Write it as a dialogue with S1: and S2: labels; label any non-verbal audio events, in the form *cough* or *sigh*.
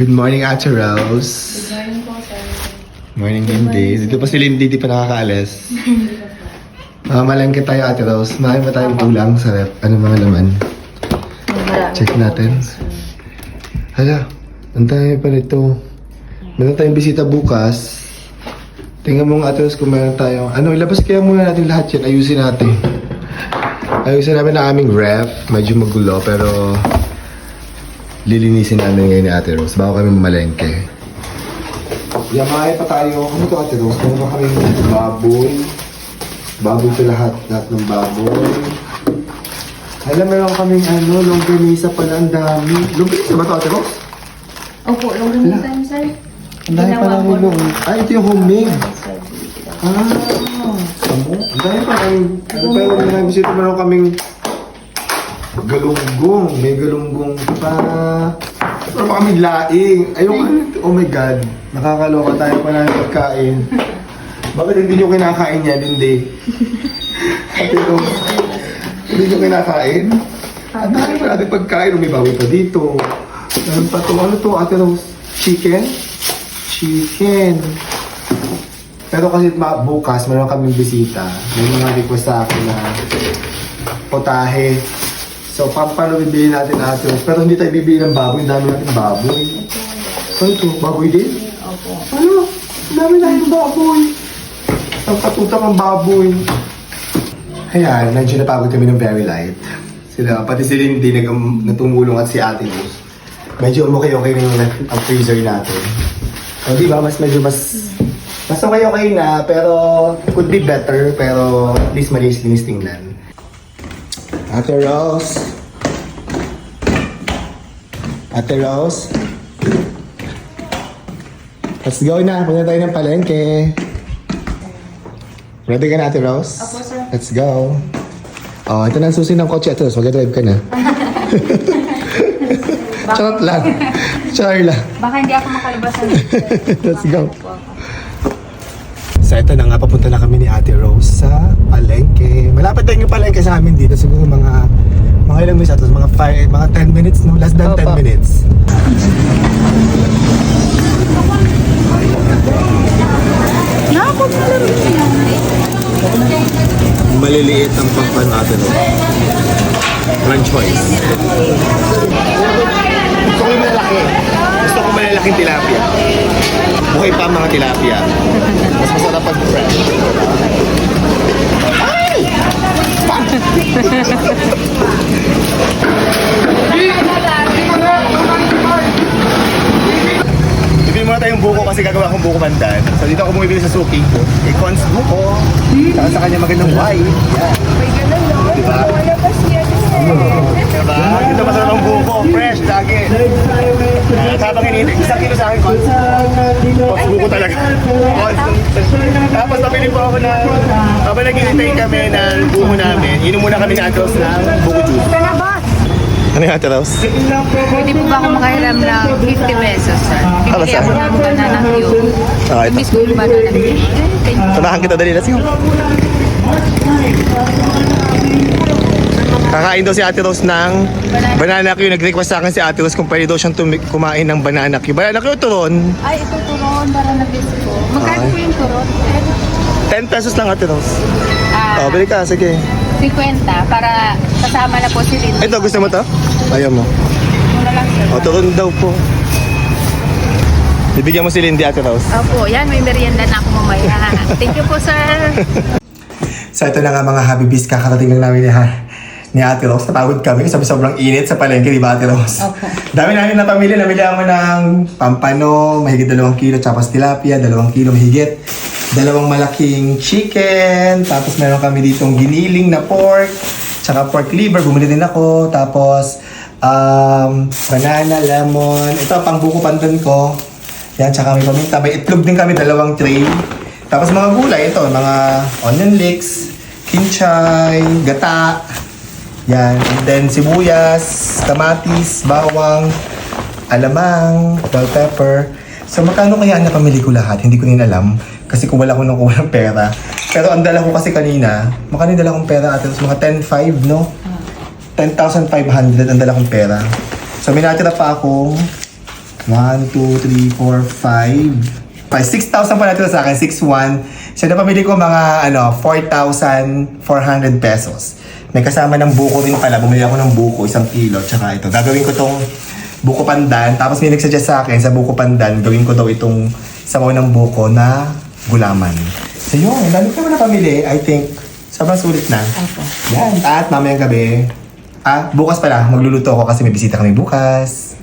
S1: Good morning, Ate Rose.
S2: Good morning po, sir.
S1: Morning, Lindy. Dito pa si Lindy, di pa nakakaalis. *laughs* Mamamalengke tayo, Ate Rose. Marami pa tayong kulang sa rep. Ano mga laman?
S2: Marami
S1: Check
S2: po
S1: natin.
S2: sir.
S1: Hala, ang dami pa nito. Meron tayong bisita bukas. Tingnan mo nga, Ate Rose, kung meron tayong... Ano, ilabas kaya muna natin lahat yan. Ayusin natin. Ayusin namin ang aming ref. Medyo magulo, pero... Lilinisin namin ngayon ni Ate Rose bago kami mamalengke. Yamay pa tayo. Ano to Ate Rose? Meron kami baboy. Baboy to lahat. Lahat ng baboy. Alam, meron kaming ano, longganisa pala. Ang dami. Longganisa ba to Ate Rose?
S2: Opo, long
S1: Wala.
S2: time, sir.
S1: Ang dami pa namin long. Ah, ito yung homemade. Ah. Ang dami pa kami. Ano mga bisita meron kaming galunggong. May galunggong pa. Meron pa kaming laing. Ayun, oh my God. Nakakaloka tayo pa na pagkain. Bakit hindi nyo kinakain yan, hindi? Ate Rose, hindi nyo kinakain? Ang dami pa natin pagkain. Umibawi pa dito. Meron pa to. Ano to, Ate Rose? Chicken? Chicken. Pero kasi bukas, meron kaming bisita. May mga request sa akin na potahe. So, pampano bibili natin. Rose. Pero hindi tayo bibili ng baboy. Ang dami natin baboy. Ano to? Baboy din?
S2: Opo.
S1: Ano? Ang dami natin baboy. Ang katutang ang baboy. Ayan, medyo napagod kami ng very light. Sila, pati si Lindy nag natungulong at si Ate Luz. Medyo okay-okay na yung ang freezer natin. O di ba, mas medyo mas... Mas okay-okay na, pero could be better, pero at least malinis-linis tingnan. Ate Rose. Ate Rose. Let's go na. Punta tayo ng palengke. Ready ka na, Ate Rose?
S2: Opo, sir.
S1: Let's go. Oh, ito na ang susi ng kotse, Ate Rose. Mag-drive ka na. *laughs* *laughs* Charot lang. Char lang.
S2: Baka hindi ako makalabas *laughs*
S1: Let's go. So ito na nga, papunta na kami ni Ate Rose sa palengke. Malapit lang yung palengke sa amin dito. Siguro mga mga ilang minutes atos, mga 5, mga 10 minutes, no? Less than 10
S2: Opo.
S1: minutes. Maliliit ang Ate Rose. One choice. Gusto ko yung malalaki. Malalaking tilapia. Buhay pa mga tilapia. Mas masarap pag fresh. Ay! Bibili muna tayong buko kasi gagawa akong buko pandan. So dito ako bumibili sa suking ko. Kay Cons buko. Saka sa kanya magandang white. Yan. Diba? Diba? Ito masarap ang buko. Fresh, lagi. At habang hinihintay, isang kilo sa akin, Cons. Cons buko talaga. Cons. Tapos nabili po ako na, habang naghihintay kami ng buko namin, inom muna kami ni Atos ng buko juice. Ano yung Atos?
S2: Pwede po ba ako makahiram ng 50 pesos, sir?
S1: Para
S2: Bibili
S1: saan?
S2: ako ng banana cue.
S1: Ah, ito.
S2: Miss ko yung banana you.
S1: Samahan kita dali. Let's go. Kakain daw si Ate Rose ng banana Q. Nag-request sa akin si Ate Rose kung pwede daw siyang kumain ng banana Q. Banana Q turon.
S2: Ay, ito turon para na ko. Magkano po yung turon?
S1: 10 pesos lang Ate Rose.
S2: Ah,
S1: Oh, bili ka. Sige.
S2: 50 para kasama na po si Lynn.
S1: Ito, gusto mo to? Ayaw mo.
S2: Muna lang, sir.
S1: O, turon daw po. Bibigyan mo si Lindy Ate Rose.
S2: Opo, yan, may merienda na ako mamaya. *laughs* Thank you po, sir. *laughs*
S1: So ito na nga mga Habibis, kakarating lang namin ni, ha, ni Ate Rose. Napagod kami kasi sobrang init sa palengke, di ba Ate Rose?
S2: Opo. *laughs*
S1: Dami namin na pamilya, namili ako ng pampano, mahigit dalawang kilo, tapos tilapia, dalawang kilo mahigit. Dalawang malaking chicken, tapos meron kami ditong giniling na pork, tsaka pork liver, bumili din ako, tapos um, banana, lemon, ito pang buko pandan ko, yan, tsaka may paminta, may itlog din kami, dalawang tray, tapos mga gulay, ito, mga onion leeks, kinchay, gata, yan. And then sibuyas, kamatis, bawang, alamang, bell pepper. So magkano kaya ang napamili ko lahat? Hindi ko din alam. Kasi kung wala ko nung kuha ng pera. Pero ang dala ko kasi kanina, makano dala kong pera ate? Mga 10,500, no? 10,500 ang dala kong pera. So may natira pa akong 1, 2, 3, 4, 5. 6,000 pa natin sa akin, 6,1. So, napamili ko mga, ano, 4,400 pesos. May kasama ng buko rin pala. Bumili ako ng buko, isang kilo, tsaka ito. Gagawin ko tong buko pandan. Tapos may nagsuggest sa akin, sa buko pandan, gawin ko daw itong sabaw ng buko na gulaman. So yun, ang dami ko na napamili. I think, sobrang sulit na.
S2: Opo.
S1: Yan. At mamayang gabi, ah, bukas pala, magluluto ako kasi may bisita kami bukas.